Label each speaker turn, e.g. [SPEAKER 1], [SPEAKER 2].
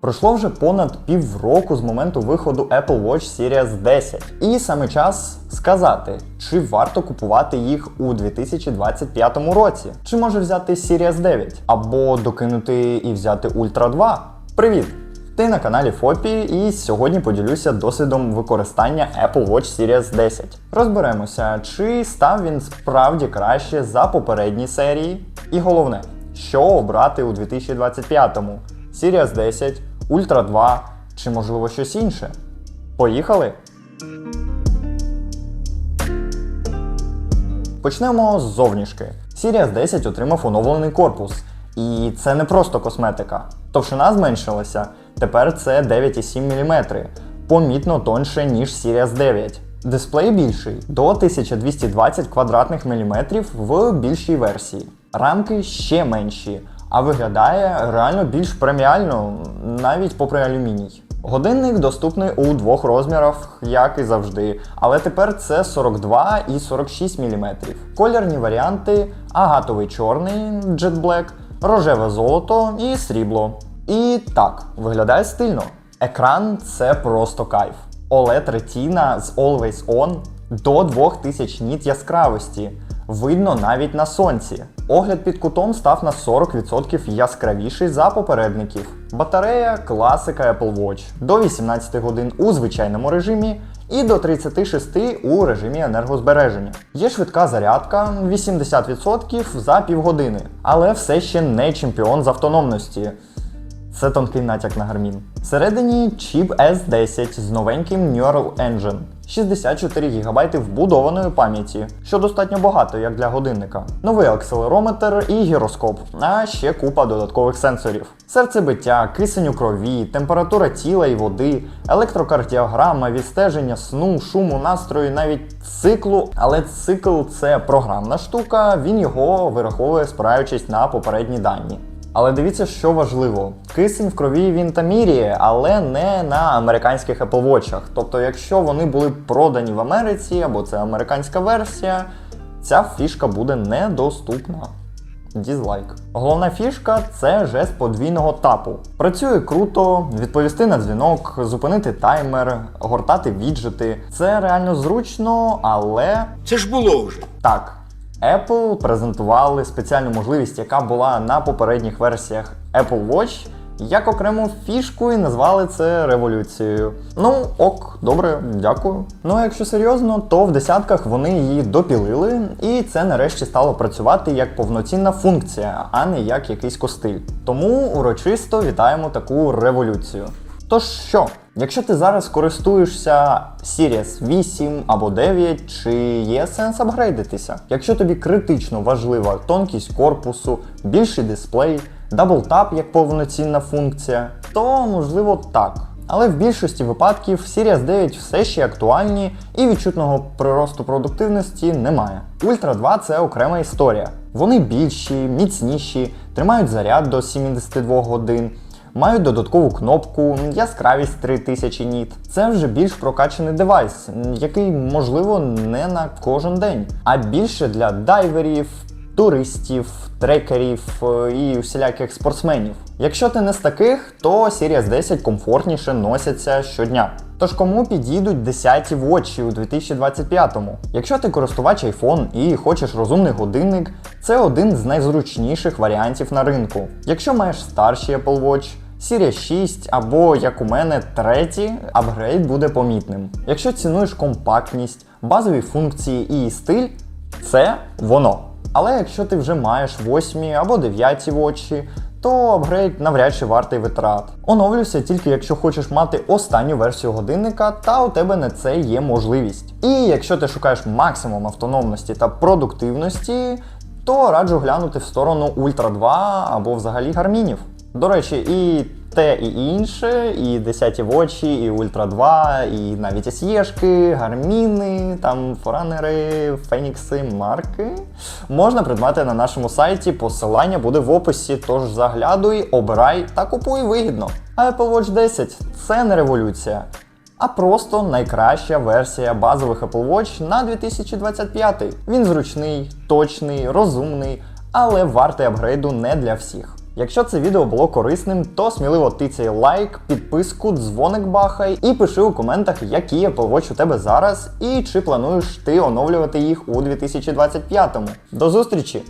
[SPEAKER 1] Пройшло вже понад півроку з моменту виходу Apple Watch Series 10. І саме час сказати, чи варто купувати їх у 2025 році, чи може взяти Series 9, або докинути і взяти Ultra 2. Привіт! Ти на каналі Фопі, і сьогодні поділюся досвідом використання Apple Watch Series 10. Розберемося, чи став він справді краще за попередні серії. І головне, що обрати у 2025-му: Series 10, Ultra 2 чи можливо щось інше. Поїхали! Почнемо з зовнішки. Series 10 отримав оновлений корпус. І це не просто косметика. Товщина зменшилася, тепер це 9,7 мм, помітно тоньше, ніж Series 9. Дисплей більший до 1220 квадратних міліметрів в більшій версії. Рамки ще менші, а виглядає реально більш преміально, навіть попри алюміній. Годинник доступний у двох розмірах, як і завжди, але тепер це 42 і 46 мм. Колірні варіанти агатовий чорний Jet Black, рожеве золото і срібло. І так, виглядає стильно. Екран це просто кайф. OLED Retina з Always On до 2000 ніт яскравості. Видно навіть на сонці. Огляд під кутом став на 40% яскравіший за попередників. Батарея класика Apple Watch до 18 годин у звичайному режимі і до 36 у режимі енергозбереження. Є швидка зарядка 80% за півгодини, але все ще не чемпіон з автономності. Це тонкий натяк на гармін. Всередині чіп S10 з новеньким Neural Engine. 64 ГБ вбудованої пам'яті, що достатньо багато як для годинника. Новий акселерометр і гіроскоп, а ще купа додаткових сенсорів. Серцебиття, кисень у крові, температура тіла і води, електрокардіограма, відстеження сну, шуму, настрою, навіть циклу. Але цикл це програмна штука, він його вираховує, спираючись на попередні дані. Але дивіться, що важливо: кисень в крові він та міряє, але не на американських Apple Watch. Тобто, якщо вони були продані в Америці або це американська версія, ця фішка буде недоступна. Дізлайк. Головна фішка це жест подвійного тапу. Працює круто, відповісти на дзвінок, зупинити таймер, гортати віджити. Це реально зручно, але
[SPEAKER 2] Це ж було вже.
[SPEAKER 1] так, Apple презентували спеціальну можливість, яка була на попередніх версіях Apple Watch, як окрему фішку і назвали це революцією. Ну, ок, добре, дякую. Ну а якщо серйозно, то в десятках вони її допілили, і це нарешті стало працювати як повноцінна функція, а не як якийсь костиль. Тому урочисто вітаємо таку революцію. Тож що, якщо ти зараз користуєшся Series 8 або 9, чи є сенс апгрейдитися? Якщо тобі критично важлива тонкість корпусу, більший дисплей, даблтап як повноцінна функція, то можливо так. Але в більшості випадків Series 9 все ще актуальні і відчутного приросту продуктивності немає. Ultra 2 це окрема історія. Вони більші, міцніші, тримають заряд до 72 годин. Мають додаткову кнопку, яскравість 3000 ніт. Це вже більш прокачаний девайс, який можливо не на кожен день, а більше для дайверів, туристів, трекерів е, і усіляких спортсменів. Якщо ти не з таких, то Series 10 комфортніше носяться щодня. Тож кому підійдуть 10 вочі у 2025-му? Якщо ти користувач iPhone і хочеш розумний годинник, це один з найзручніших варіантів на ринку. Якщо маєш старший Apple Watch, Series 6 або, як у мене, третій, апгрейд буде помітним. Якщо цінуєш компактність, базові функції і стиль, це воно. Але якщо ти вже маєш 8 або 9 вочі, то апгрейд навряд чи вартий витрат. Оновлюйся тільки якщо хочеш мати останню версію годинника, та у тебе на це є можливість. І якщо ти шукаєш максимум автономності та продуктивності, то раджу глянути в сторону Ultra 2 або взагалі гармінів. До речі, і те, і інше, і 10 вочі, і Ультра 2, і навіть SE-шки, гарміни, там форанери, фенікси, марки можна придбати на нашому сайті. Посилання буде в описі. Тож заглядуй, обирай та купуй вигідно. А Apple Watch 10 це не революція. А просто найкраща версія базових Apple Watch на 2025. Він зручний, точний, розумний, але вартий апгрейду не для всіх. Якщо це відео було корисним, то сміливо тицяй лайк, підписку, дзвоник бахай і пиши у коментах, які Apple у тебе зараз і чи плануєш ти оновлювати їх у 2025-му. До зустрічі!